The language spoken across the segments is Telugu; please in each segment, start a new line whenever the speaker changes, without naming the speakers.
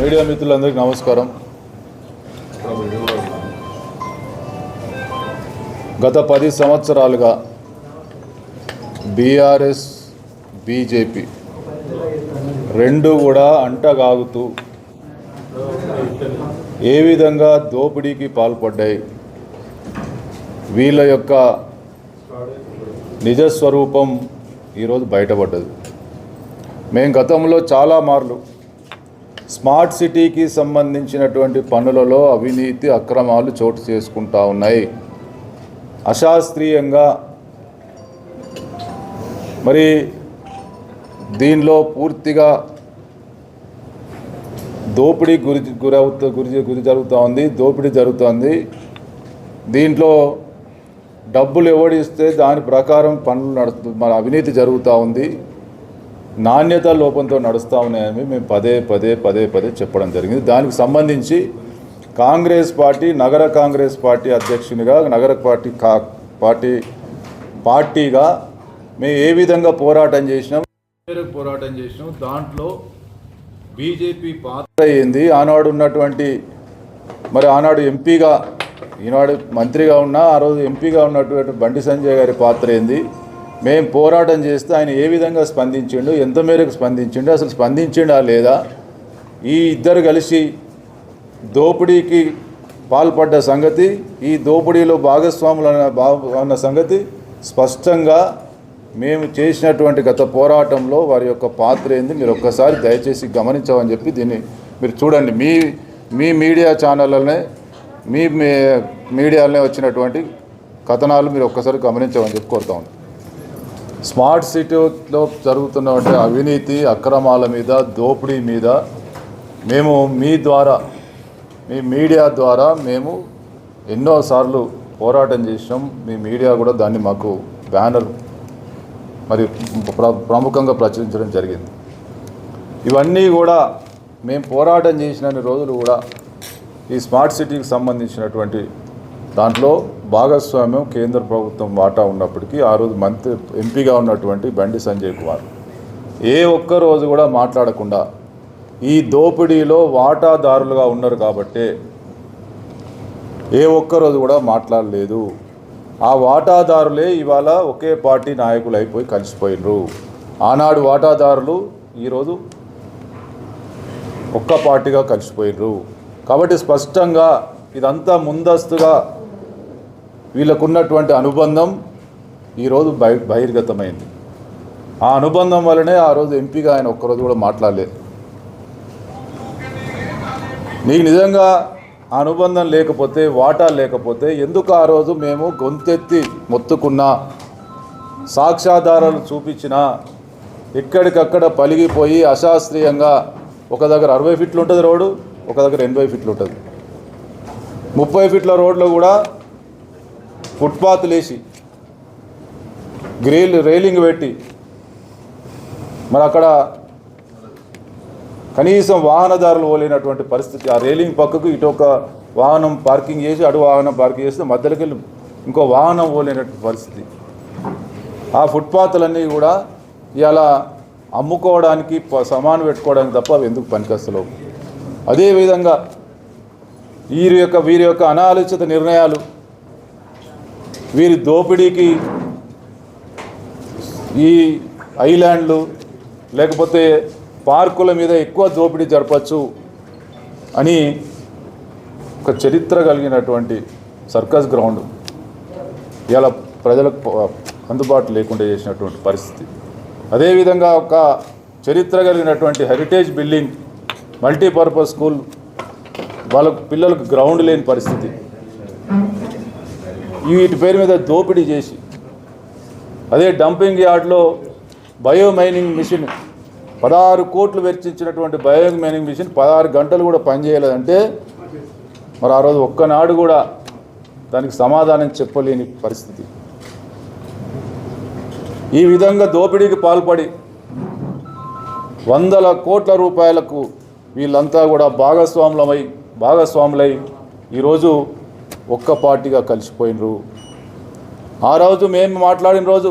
మీడియా మిత్రులందరికీ నమస్కారం. గత పది సంవత్సరాలుగా బీఆర్ఎస్ బీజేపీ రెండు కూడా అంటగాగుతూ ఏ విధంగా దోపిడీకి పాల్పడ్డాయి? వీళ్ళ యొక్క నిజస్వరూపం ఈరోజు బయటపడ్డది. మేము గతంలో చాలా మార్లు స్మార్ట్ సిటీకి సంబంధించినటువంటి పనులలో అవినీతి అక్రమాలు చోటు చేసుకుంటా ఉన్నాయి. అశాస్త్రీయంగా మరి దీనిలో పూర్తిగా దోపిడీ గురి గురవుతూ గురి గురి జరుగుతూ ఉంది దోపిడీ జరుగుతోంది. దీంట్లో డబ్బులు ఎవడిస్తే దాని ప్రకారం పనులు నడుస్తు మన అవినీతి జరుగుతూ ఉంది. నాణ్యత లోపంతో నడుస్తూ ఉన్నాయని మేము పదే పదే పదే పదే చెప్పడం జరిగింది. దానికి సంబంధించి కాంగ్రెస్ పార్టీ నగర కాంగ్రెస్ పార్టీ అధ్యక్షునిగా నగర పార్టీ కా పార్టీ పార్టీగా మేము ఏ విధంగా పోరాటం చేసినాం? పోరాటం చేసినాం. దాంట్లో బీజేపీ పాత్ర ఏంది ఆనాడు ఉన్నటువంటి మరి ఆనాడు ఎంపీగా ఈనాడు మంత్రిగా ఉన్నా ఆ రోజు ఎంపీగా ఉన్నటువంటి బండి సంజయ్ గారి పాత్ర ఏంది? మేము పోరాటం చేస్తే ఆయన ఏ విధంగా స్పందించిండు ఎంత మేరకు స్పందించిండు అసలు స్పందించిండా లేదా? ఈ ఇద్దరు కలిసి దోపిడీకి పాల్పడ్డ సంగతి ఈ దోపిడీలో భాగస్వాములు అన్న అన్న సంగతి స్పష్టంగా మేము చేసినటువంటి గత పోరాటంలో వారి యొక్క పాత్ర ఏంది? మీరు ఒక్కసారి దయచేసి గమనించమని చెప్పి దీన్ని మీరు చూడండి. మీ మీ మీడియా ఛానళ్ళనే మీ మీడియాలనే మీడియాలోనే వచ్చినటువంటి కథనాలు మీరు ఒక్కసారి గమనించమని చెప్పి కోరుతా స్మార్ట్ సిటీలో జరుగుతున్నటువంటి అవినీతి అక్రమాల మీద దోపిడీ మీద మేము మీ ద్వారా మీ మీడియా ద్వారా మేము ఎన్నోసార్లు పోరాటం చేసినాం. మీ మీడియా కూడా దాన్ని మాకు బ్యానర్ మరి ప్ర ప్రముఖంగా ప్రచురించడం జరిగింది. ఇవన్నీ కూడా మేము పోరాటం చేసిన రోజులు కూడా ఈ స్మార్ట్ సిటీకి సంబంధించినటువంటి దాంట్లో భాగస్వామ్యం కేంద్ర ప్రభుత్వం వాటా ఉన్నప్పటికీ ఆ రోజు మంత్రి ఎంపీగా ఉన్నటువంటి బండి సంజయ్ కుమార్. ఏ ఒక్క రోజు కూడా మాట్లాడకుండా ఈ దోపిడీలో వాటాదారులుగా ఉన్నారు కాబట్టే ఏ ఒక్క రోజు కూడా మాట్లాడలేదు. ఆ వాటాదారులే ఇవాళ ఒకే పార్టీ నాయకులు అయిపోయి కలిసిపోయినరు. ఆనాడు వాటాదారులు ఈరోజు ఒక్క పార్టీగా కలిసిపోయినరు. కాబట్టి స్పష్టంగా ఇదంతా ముందస్తుగా వీళ్ళకున్నటువంటి అనుబంధం ఈరోజు బహి బహిర్గతమైంది. ఆ అనుబంధం వల్లనే ఆ రోజు ఎంపీగా ఆయన ఒక్కరోజు కూడా మాట్లాడలేదు నీకు నిజంగా ఆ అనుబంధం లేకపోతే వాటా లేకపోతే ఎందుకు ఆ రోజు మేము గొంతెత్తి మొత్తుకున్నా సాక్ష్యాధారాలు చూపించినా ఎక్కడికక్కడ పలిగిపోయి అశాస్త్రీయంగా ఒక దగ్గర అరవై ఫీట్లు ఉంటుంది రోడ్డు ఒక దగ్గర ఎనభై ఫీట్లు ఉంటుంది. ముప్పై ఫీట్ల రోడ్లో కూడా ఫుట్పాత్ లేచి గ్రిల్ రైలింగ్ పెట్టి మరి అక్కడ కనీసం వాహనదారులు పోలేనటువంటి పరిస్థితి. ఆ రైలింగ్ పక్కకు ఇటు ఒక వాహనం పార్కింగ్ చేసి అటు వాహనం పార్కింగ్ చేస్తే మధ్యలోకి వెళ్ళి ఇంకో వాహనం పోలేనటువంటి పరిస్థితి. ఆ ఫుట్పాత్లన్నీ కూడా ఇలా అమ్ముకోవడానికి సమానం సామాను పెట్టుకోవడానికి తప్ప అవి ఎందుకు పనికొస్తలేవు? అదేవిధంగా వీరి యొక్క వీరి యొక్క అనాలోచిత నిర్ణయాలు వీరి దోపిడీకి ఈ ఐలాండ్లు లేకపోతే పార్కుల మీద ఎక్కువ దోపిడీ జరపచ్చు అని ఒక చరిత్ర కలిగినటువంటి సర్కస్ గ్రౌండ్ ఇలా ప్రజలకు అందుబాటు లేకుండా చేసినటువంటి పరిస్థితి. అదేవిధంగా ఒక చరిత్ర కలిగినటువంటి హెరిటేజ్ బిల్డింగ్ మల్టీపర్పస్ స్కూల్ వాళ్ళకు పిల్లలకు గ్రౌండ్ లేని పరిస్థితి. వీటి పేరు మీద దోపిడీ చేసి అదే డంపింగ్ యార్డ్లో బయో మైనింగ్ మిషన్ పదహారు కోట్లు వెచ్చించినటువంటి బయో మైనింగ్ మిషన్ పదహారు గంటలు కూడా పనిచేయలేదంటే మరి ఆ రోజు ఒక్కనాడు కూడా దానికి సమాధానం చెప్పలేని పరిస్థితి. ఈ విధంగా దోపిడీకి పాల్పడి వందల కోట్ల రూపాయలకు వీళ్ళంతా కూడా భాగస్వాములమై భాగస్వాములై ఈరోజు ఒక్క పార్టీగా కలిసిపోయినరు. ఆ రోజు మేము మాట్లాడిన రోజు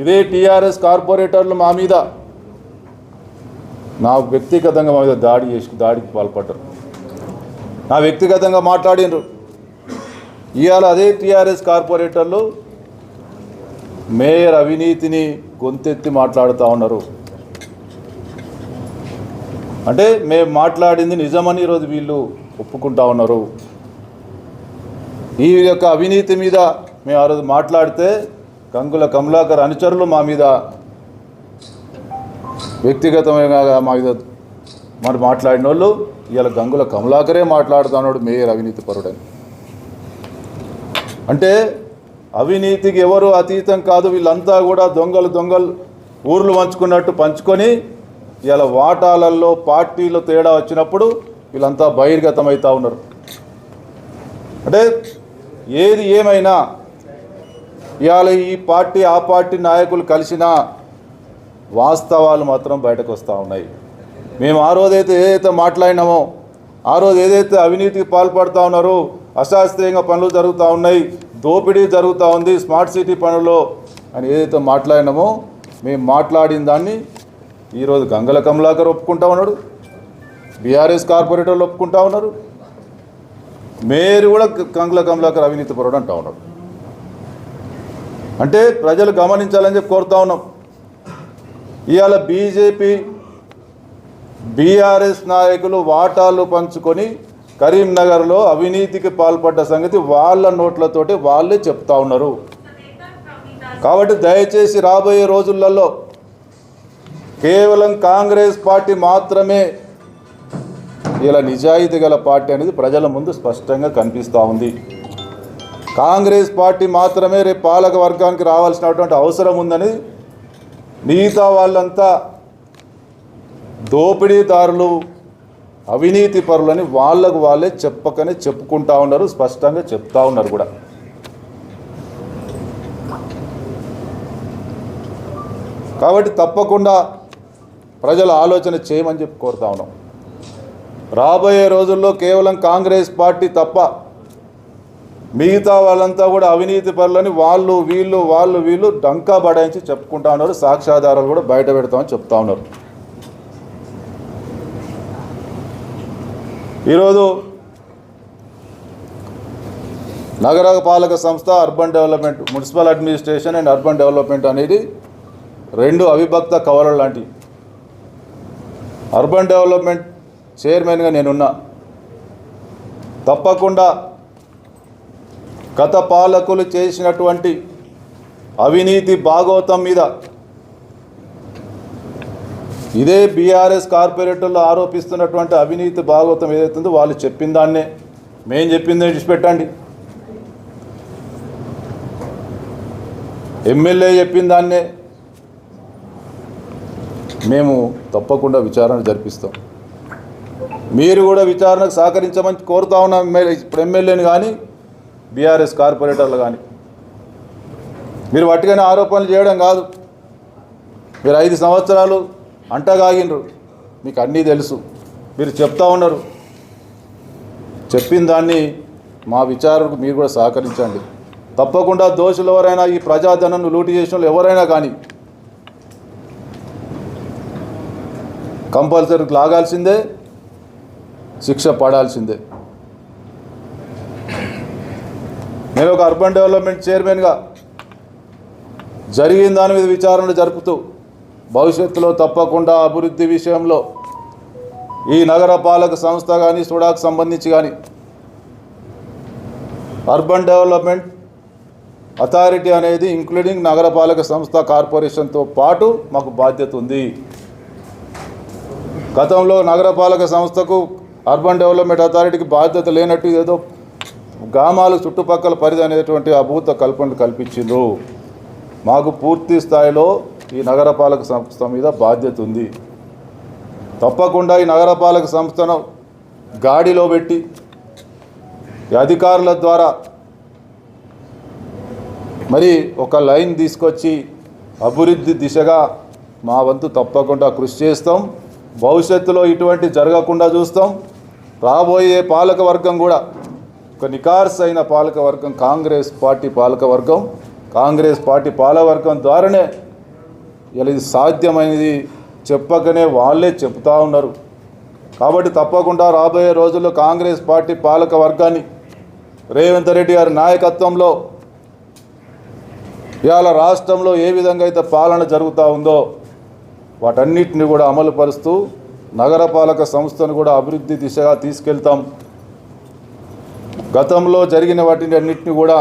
ఇదే టీఆర్ఎస్ కార్పొరేటర్లు మా మీద నా వ్యక్తిగతంగా మా మీద దాడి చేసి దాడికి పాల్పడ్డారు. నా వ్యక్తిగతంగా మాట్లాడినరు. ఇవాళ అదే టీఆర్ఎస్ కార్పొరేటర్లు మేయర్ అవినీతిని గొంతెత్తి మాట్లాడుతూ ఉన్నారు. అంటే మేము మాట్లాడింది నిజమని ఈరోజు వీళ్ళు ఒప్పుకుంటా ఉన్నారు. ఈ యొక్క అవినీతి మీద మేము ఆ రోజు మాట్లాడితే గంగుల కమలాకర్ అనుచరులు మా మీద వ్యక్తిగతంగా మా మీద మరి మాట్లాడిన వాళ్ళు ఇవాళ గంగుల కమలాకరే మాట్లాడుతున్నాడు మేయర్ అవినీతి పరుడని. అంటే అవినీతికి ఎవరు అతీతం కాదు వీళ్ళంతా కూడా దొంగలు దొంగలు ఊర్లు పంచుకున్నట్టు పంచుకొని ఇలా వాటాలల్లో పార్టీలో తేడా వచ్చినప్పుడు వీళ్ళంతా బహిర్గతమవుతూ ఉన్నారు. అంటే ఏది ఏమైనా ఇవాళ ఈ పార్టీ ఆ పార్టీ నాయకులు కలిసినా వాస్తవాలు మాత్రం బయటకు వస్తూ ఉన్నాయి. మేము ఆ రోజైతే ఏదైతే మాట్లాడినామో ఆ రోజు ఏదైతే అవినీతికి పాల్పడుతూ ఉన్నారో అశాస్త్రీయంగా పనులు జరుగుతూ ఉన్నాయి దోపిడీ జరుగుతూ ఉంది స్మార్ట్ సిటీ పనుల్లో అని ఏదైతే మాట్లాడినామో మేము మాట్లాడిన దాన్ని ఈరోజు గంగల కమలాకర్ ఒప్పుకుంటా ఉన్నాడు బీఆర్ఎస్ కార్పొరేటర్లు ఒప్పుకుంటా ఉన్నారు. మేయర్ కూడా కంగ్ల కమలాకర్ అవినీతి పరుడు అంటా ఉన్నాడు. అంటే ప్రజలు గమనించాలని చెప్పి కోరుతా ఉన్నాం. ఇవాళ బీజేపీ బీఆర్ఎస్ నాయకులు వాటాలు పంచుకొని కరీంనగర్లో అవినీతికి పాల్పడ్డ సంగతి వాళ్ళ నోట్లతోటి వాళ్ళే చెప్తా ఉన్నారు. కాబట్టి దయచేసి రాబోయే రోజులలో కేవలం కాంగ్రెస్ పార్టీ మాత్రమే ఇలా నిజాయితీ గల పార్టీ అనేది ప్రజల ముందు స్పష్టంగా కనిపిస్తూ ఉంది. కాంగ్రెస్ పార్టీ మాత్రమే రేపు పాలక వర్గానికి రావాల్సినటువంటి అవసరం ఉందని మిగతా వాళ్ళంతా దోపిడీదారులు అవినీతి పరులని వాళ్ళకు వాళ్ళే చెప్పకనే చెప్పుకుంటా ఉన్నారు స్పష్టంగా చెప్తా ఉన్నారు కూడా. కాబట్టి తప్పకుండా ప్రజల ఆలోచన చేయమని చెప్పి కోరుతా ఉన్నాం. రాబోయే రోజుల్లో కేవలం కాంగ్రెస్ పార్టీ తప్ప మిగతా వాళ్ళంతా కూడా అవినీతి పరులని వాళ్ళు వీళ్ళు వాళ్ళు వీళ్ళు డంకా బడాయించి చెప్పుకుంటా ఉన్నారు. సాక్ష్యాధారాలు కూడా బయట పెడతామని చెప్తా ఉన్నారు. ఈరోజు నగర పాలక సంస్థ urban development municipal administration and urban development అనేది రెండు అవిభక్త కవలలు లాంటివి. అర్బన్ డెవలప్మెంట్ చైర్మన్గా నేనున్నా. తప్పకుండా గత పాలకులు చేసినటువంటి అవినీతి భాగవతం మీద ఇదే బీఆర్ఎస్ కార్పొరేటర్లు ఆరోపిస్తున్నటువంటి అవినీతి భాగవతం ఏదైతుందో వాళ్ళు చెప్పిన దాన్నే మేం చెప్పింది విడిచిపెట్టండి. ఎమ్మెల్యే చెప్పిన దాన్నే మేము తప్పకుండా విచారణ జరిపిస్తాం. మీరు కూడా విచారణకు సహకరించమని కోరుతా ఉన్న ఎమ్మెల్యే ఇప్పుడు ఎమ్మెల్యేని కానీ బీఆర్ఎస్ కార్పొరేటర్లు కానీ మీరు వట్టిగానే ఆరోపణలు చేయడం కాదు. మీరు ఐదు సంవత్సరాలు అంటగాగినరు మీకు అన్నీ తెలుసు. మీరు చెప్తా ఉన్నారు. చెప్పిన దాన్ని మా విచారణకు మీరు కూడా సహకరించండి. తప్పకుండా దోషులు ఎవరైనా ఈ ప్రజాధనం లూటు చేసిన వాళ్ళు ఎవరైనా కానీ కంపల్సరీ లాగాల్సిందే. శిక్ష పడాల్సిందే. నేను ఒక అర్బన్ డెవలప్మెంట్ చైర్మన్గా జరిగిన దాని మీద విచారణ జరుపుతూ భవిష్యత్తులో తప్పకుండా అభివృద్ధి విషయంలో ఈ నగర పాలక సంస్థ కానీ సుడాకు సంబంధించి కానీ అర్బన్ డెవలప్మెంట్ అథారిటీ అనేది ఇంక్లూడింగ్ నగరపాలక సంస్థ కార్పొరేషన్తో పాటు మాకు బాధ్యత ఉంది. గతంలో నగరపాలక సంస్థకు అర్బన్ డెవలప్మెంట్ అథారిటీకి బాధ్యత లేనట్టు ఏదో గ్రామాలు చుట్టుపక్కల పరిధి అనేటువంటి అభూత కల్పనలు కల్పించిందో మాకు పూర్తి స్థాయిలో ఈ నగరపాలక సంస్థ మీద బాధ్యత ఉంది. తప్పకుండా ఈ నగరపాలక సంస్థను గాడిలో పెట్టి అధికారుల ద్వారా మరి ఒక లైన్ తీసుకొచ్చి అభివృద్ధి దిశగా మా వంతు తప్పకుండా కృషి చేస్తాం. భవిష్యత్తులో ఇటువంటి జరగకుండా చూస్తాం. రాబోయే పాలక వర్గం కూడా ఒక నికార్స్ అయిన పాలక వర్గం కాంగ్రెస్ పార్టీ పాలక వర్గం. కాంగ్రెస్ పార్టీ పాలకవర్గం ద్వారానే ఇలా ఇది సాధ్యమైనది చెప్పకనే వాళ్ళే చెప్తా ఉన్నారు. కాబట్టి తప్పకుండా రాబోయే రోజుల్లో కాంగ్రెస్ పార్టీ పాలక వర్గాన్ని రేవంత్ రెడ్డి గారి నాయకత్వంలో ఇవాళ రాష్ట్రంలో ఏ విధంగా అయితే పాలన జరుగుతూ ఉందో వాటన్నిటిని కూడా అమలు పరుస్తూ నగరపాలక సంస్థను కూడా అభివృద్ధి దిశగా తీసుకెళ్తాం. గతంలో జరిగిన వాటిని అన్నింటినీ కూడా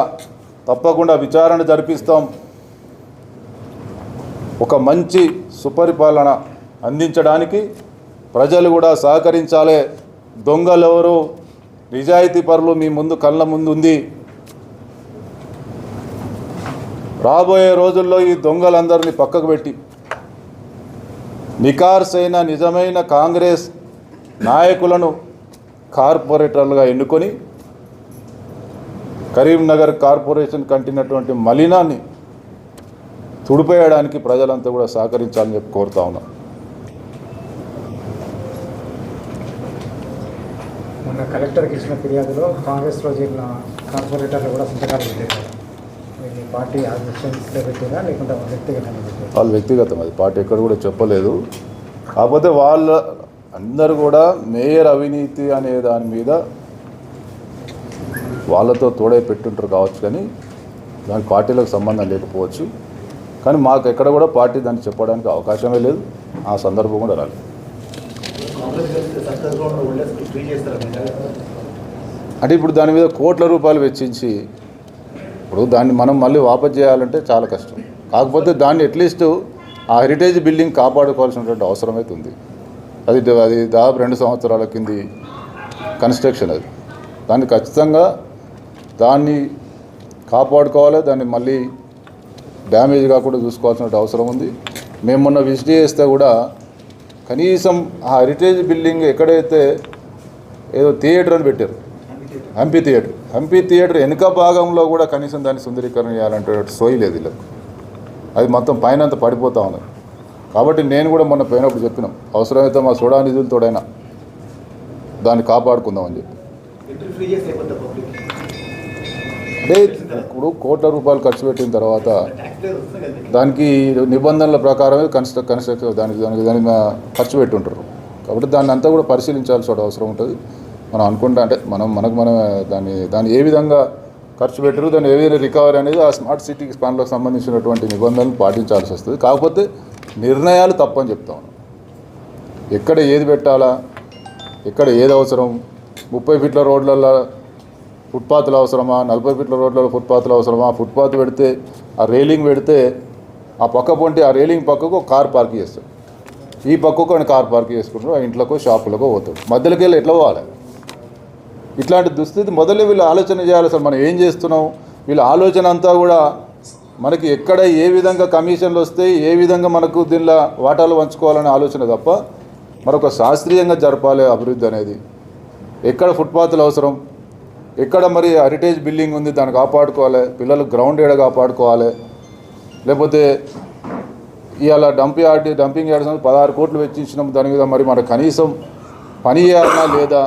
తప్పకుండా విచారణ జరిపిస్తాం. ఒక మంచి సుపరిపాలన అందించడానికి ప్రజలు కూడా సహకరించాలి. దొంగలెవరు? నిజాయితీ పరులు మీ ముందు కళ్ళ ముందు ఉంది రాబోయే రోజుల్లో ఈ దొంగలందరినీ పక్కకు పెట్టి నికార్సైన నిజమైన కాంగ్రెస్ నాయకులను కార్పొరేటర్లుగా ఎన్నుకొని కరీంనగర్ కార్పొరేషన్ కంటినటువంటి మలినాన్ని తుడిపేయడానికి ప్రజలంతా కూడా సహకరించాలని చెప్పి కోరుతా ఉన్నాం.
మొన్న కలెక్టర్కి ఇచ్చిన ఫిర్యాదులో కాంగ్రెస్లో చేరిన కార్పొరేటర్లు కూడా సంతకాలు పెట్టారు. పార్టీ లేకుంటే వ్యక్తిగతంగా
వాళ్ళ వ్యక్తిగతం అది. పార్టీ ఎక్కడ కూడా చెప్పలేదు. కాకపోతే వాళ్ళ అందరూ కూడా మేయర్ అవినీతి అనే దాని మీద వాళ్ళతో తోడై పెట్టుంటారు కావచ్చు కానీ దానికి పార్టీలకు సంబంధం లేకపోవచ్చు. కానీ మాకు ఎక్కడ కూడా పార్టీ దాన్ని చెప్పడానికి అవకాశమే లేదు. ఆ సందర్భం కూడా రాలేదు.
మీరు
అంటే ఇప్పుడు దాని మీద కోట్ల రూపాయలు వెచ్చించి ఇప్పుడు దాన్ని మనం మళ్ళీ వాపస్ చేయాలంటే చాలా కష్టం. కాకపోతే దాన్ని అట్లీస్ట్ ఆ హెరిటేజ్ బిల్డింగ్ కాపాడుకోవాల్సినటువంటి అవసరం అయితే ఉంది. అది అది దాదాపు రెండు సంవత్సరాల కింది కన్స్ట్రక్షన్ అది. దాన్ని ఖచ్చితంగా దాన్ని కాపాడుకోవాలి దాన్ని మళ్ళీ డ్యామేజ్ కాకుండా చూసుకోవాల్సిన అవసరం ఉంది. మేము మొన్న విజిట్ చేస్తే కూడా కనీసం ఆ హెరిటేజ్ బిల్డింగ్ ఎక్కడైతే ఏదో థియేటర్ అని పెట్టారు. హంపీ థియేటర్ హంపి థియేటర్ వెనుక భాగంలో కూడా కనీసం దాన్ని సుందరీకరణ చేయాలంటే సోయి లేదు వీళ్ళకు అది మొత్తం పైన అంతా పడిపోతా ఉన్నది కాబట్టి నేను కూడా మొన్న పోయినప్పుడు చెప్పినాం అవసరమైతే మా సోడా నిధులతోడైనా దాన్ని కాపాడుకుందామని చెప్పి అంటే ఇప్పుడు కోట్ల రూపాయలు ఖర్చు పెట్టిన తర్వాత దానికి నిబంధనల ప్రకారమే కన్స్ట్రక్ కన్స్ట్రక్షన్ దానికి దానికి దాని మీద ఖర్చు పెట్టుంటారు కాబట్టి దాన్ని అంతా కూడా పరిశీలించాల్సిన అవసరం ఉంటుంది మనం అనుకుంటా అంటే మనం మనకు మనం దాన్ని దాన్ని ఏ విధంగా ఖర్చు పెట్టరు దాన్ని ఏ విధంగా రికవరీ అనేది ఆ స్మార్ట్ సిటీ ప్లాన్లకు సంబంధించినటువంటి నిబంధనలు పాటించాల్సి వస్తుంది. కాకపోతే నిర్ణయాలు తప్పని చెప్తాం ఎక్కడ ఏది పెట్టాలా ఎక్కడ ఏది అవసరం ముప్పై ఫీట్ల రోడ్లలో ఫుట్పాత్లు అవసరమా నలభై ఫీట్ల రోడ్లలో ఫుట్పాత్లు అవసరమా ఫుట్పాత్ పెడితే ఆ రైలింగ్ పెడితే ఆ పక్క పొంటి ఆ రైలింగ్ పక్కకు కార్ పార్క్ చేస్తాడు ఈ పక్కకు ఆయన కార్ పార్క్ చేసుకుంటాడు ఆ ఇంట్లోకో షాపులకో పోతాడు మధ్యలోకి వెళ్ళి ఎట్లా పోవాలి? ఇట్లాంటి దుస్థితి మొదలు వీళ్ళు ఆలోచన చేయాలి అసలు మనం ఏం చేస్తున్నాం? వీళ్ళ ఆలోచన అంతా కూడా మనకి ఎక్కడ ఏ విధంగా కమిషన్లు వస్తాయి ఏ విధంగా మనకు దీనిలో వాటాలు పంచుకోవాలనే ఆలోచన తప్ప మరొక శాస్త్రీయంగా జరపాలి అభివృద్ధి అనేది. ఎక్కడ ఫుట్పాత్లు అవసరం? ఎక్కడ మరి హెరిటేజ్ బిల్డింగ్ ఉంది దాన్ని కాపాడుకోవాలి? పిల్లలు గ్రౌండ్ ఏడ కాపాడుకోవాలి? లేకపోతే ఇవాళ డంప్ యార్డ్ డంపింగ్ యార్డ్స్ పదహారు కోట్లు వెచ్చించినాం దాని మీద మరి మన కనీసం పని చేయాలన్నా లేదా?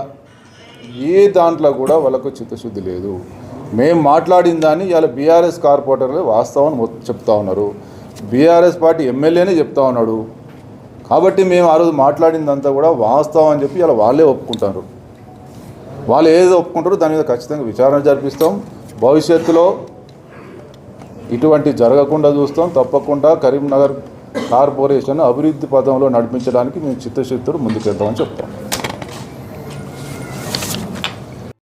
ఏ దాంట్లో కూడా వాళ్ళకు చిత్తశుద్ధి లేదు. మేము మాట్లాడిన దాన్ని ఇవాళ బీఆర్ఎస్ కార్పొరేటర్లు వాస్తవం చెప్తా ఉన్నారు. బీఆర్ఎస్ పార్టీ ఎమ్మెల్యేనే చెప్తా ఉన్నాడు. కాబట్టి మేము ఆ రోజు మాట్లాడిందంతా కూడా వాస్తవం అని చెప్పి ఇలా వాళ్ళే ఒప్పుకుంటారు. వాళ్ళు ఏది ఒప్పుకుంటారో దాని మీద ఖచ్చితంగా విచారణ జరిపిస్తాం. భవిష్యత్తులో ఇటువంటి జరగకుండా చూస్తాం. తప్పకుండా కరీంనగర్ కార్పొరేషన్ అభివృద్ధి పథంలో నడిపించడానికి మేము చిత్తశుద్ధుడు ముందుకెళ్తామని చెప్తాం.